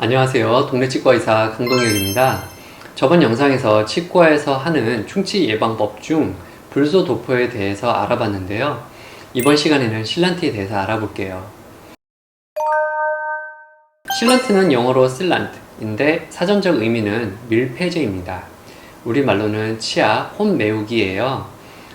안녕하세요. 동네 치과의사 강동혁입니다. 저번 영상에서 치과에서 하는 충치 예방법 중 불소 도포에 대해서 알아봤는데요. 이번 시간에는 실란트에 대해서 알아볼게요. 실란트는 영어로 슬란트인데 사전적 의미는 밀폐제입니다. 우리말로는 치아 혼 메우기예요.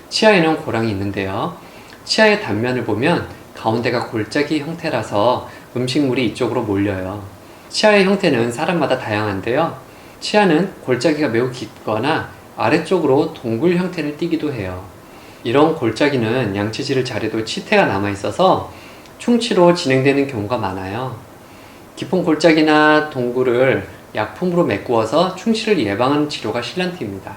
치아에는 고랑이 있는데요. 치아의 단면을 보면 가운데가 골짜기 형태라서 음식물이 이쪽으로 몰려요. 치아의 형태는 사람마다 다양한데요. 치아는 골짜기가 매우 깊거나 아래쪽으로 동굴 형태를 띠기도 해요. 이런 골짜기는 양치질을 잘해도 치태가 남아 있어서 충치로 진행되는 경우가 많아요. 깊은 골짜기나 동굴을 약품으로 메꾸어서 충치를 예방하는 치료가 실란트입니다.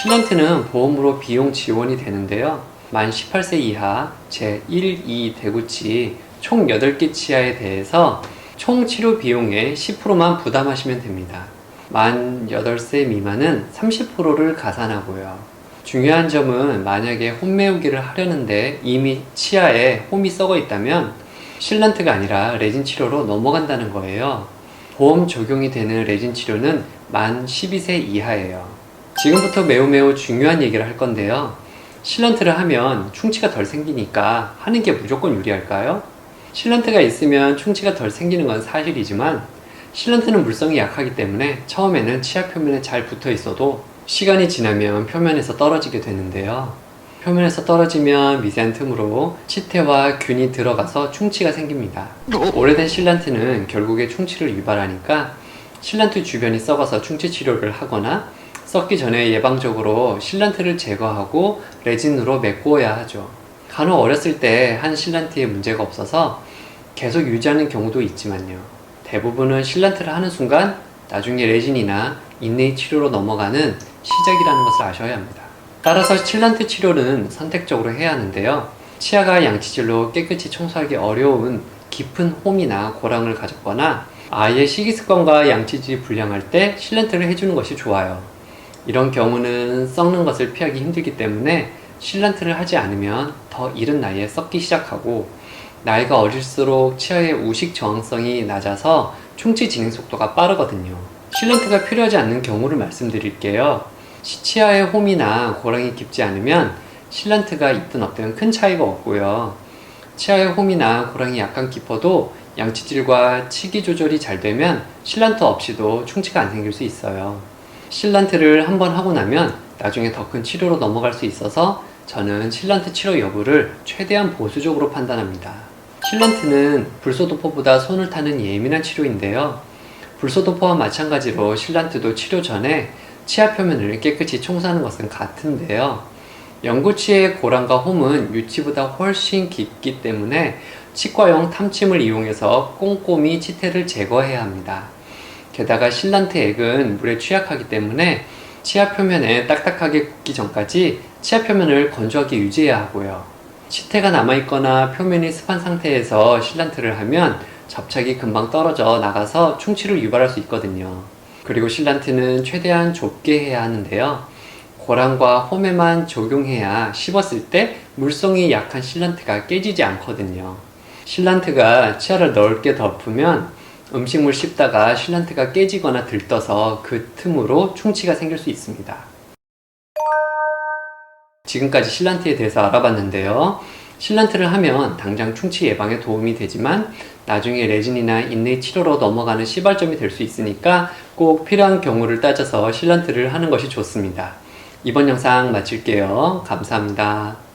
실란트는 보험으로 비용 지원이 되는데요. 만 18세 이하 제1, 2 대구치 총 8개 치아에 대해서 총 치료 비용의 10%만 부담하시면 됩니다. 만 8세 미만은 30%를 가산하고요. 중요한 점은 만약에 홈메우기를 하려는데 이미 치아에 홈이 썩어 있다면 실란트가 아니라 레진 치료로 넘어간다는 거예요. 보험 적용이 되는 레진 치료는 만 12세 이하예요. 지금부터 매우 매우 중요한 얘기를 할 건데요. 실란트를 하면 충치가 덜 생기니까 하는 게 무조건 유리할까요? 실란트가 있으면 충치가 덜 생기는 건 사실이지만 실란트는 물성이 약하기 때문에 처음에는 치아 표면에 잘 붙어 있어도 시간이 지나면 표면에서 떨어지게 되는데요. 표면에서 떨어지면 미세한 틈으로 치태와 균이 들어가서 충치가 생깁니다. 오래된 실란트는 결국에 충치를 유발하니까 실란트 주변이 썩어서 충치 치료를 하거나 썩기 전에 예방적으로 실란트를 제거하고 레진으로 메꾸어야 하죠. 간혹 어렸을 때 한 실란트에 문제가 없어서 계속 유지하는 경우도 있지만요. 대부분은 실란트를 하는 순간 나중에 레진이나 인내의 치료로 넘어가는 시작이라는 것을 아셔야 합니다. 따라서 실란트 치료는 선택적으로 해야 하는데요. 치아가 양치질로 깨끗이 청소하기 어려운 깊은 홈이나 고랑을 가졌거나 아예 식이습관과 양치질이 불량할 때 실란트를 해주는 것이 좋아요. 이런 경우는 썩는 것을 피하기 힘들기 때문에 실란트를 하지 않으면 더 이른 나이에 썩기 시작하고 나이가 어릴수록 치아의 우식 저항성이 낮아서 충치 진행 속도가 빠르거든요. 실란트가 필요하지 않는 경우를 말씀드릴게요. 치아의 홈이나 고랑이 깊지 않으면 실란트가 있든 없든 큰 차이가 없고요. 치아의 홈이나 고랑이 약간 깊어도 양치질과 치기 조절이 잘 되면 실란트 없이도 충치가 안 생길 수 있어요. 실란트를 한번 하고 나면 나중에 더 큰 치료로 넘어갈 수 있어서 저는 실란트 치료 여부를 최대한 보수적으로 판단합니다. 실란트는 불소도포보다 손을 타는 예민한 치료인데요. 불소도포와 마찬가지로 실란트도 치료 전에 치아 표면을 깨끗이 청소하는 것은 같은데요. 연구치의 고랑과 홈은 유치보다 훨씬 깊기 때문에 치과용 탐침을 이용해서 꼼꼼히 치태를 제거해야 합니다. 게다가 실란트 액은 물에 취약하기 때문에 치아 표면에 딱딱하게 굳기 전까지 치아 표면을 건조하게 유지해야 하고요. 치태가 남아있거나 표면이 습한 상태에서 실란트를 하면 접착이 금방 떨어져 나가서 충치를 유발할 수 있거든요. 그리고 실란트는 최대한 좁게 해야 하는데요. 고랑과 홈에만 적용해야 씹었을 때 물성이 약한 실란트가 깨지지 않거든요. 실란트가 치아를 넓게 덮으면 음식물 씹다가 실란트가 깨지거나 들떠서 그 틈으로 충치가 생길 수 있습니다. 지금까지 실란트에 대해서 알아봤는데요. 실란트를 하면 당장 충치 예방에 도움이 되지만 나중에 레진이나 인내 치료로 넘어가는 시발점이 될 수 있으니까 꼭 필요한 경우를 따져서 실란트를 하는 것이 좋습니다. 이번 영상 마칠게요. 감사합니다.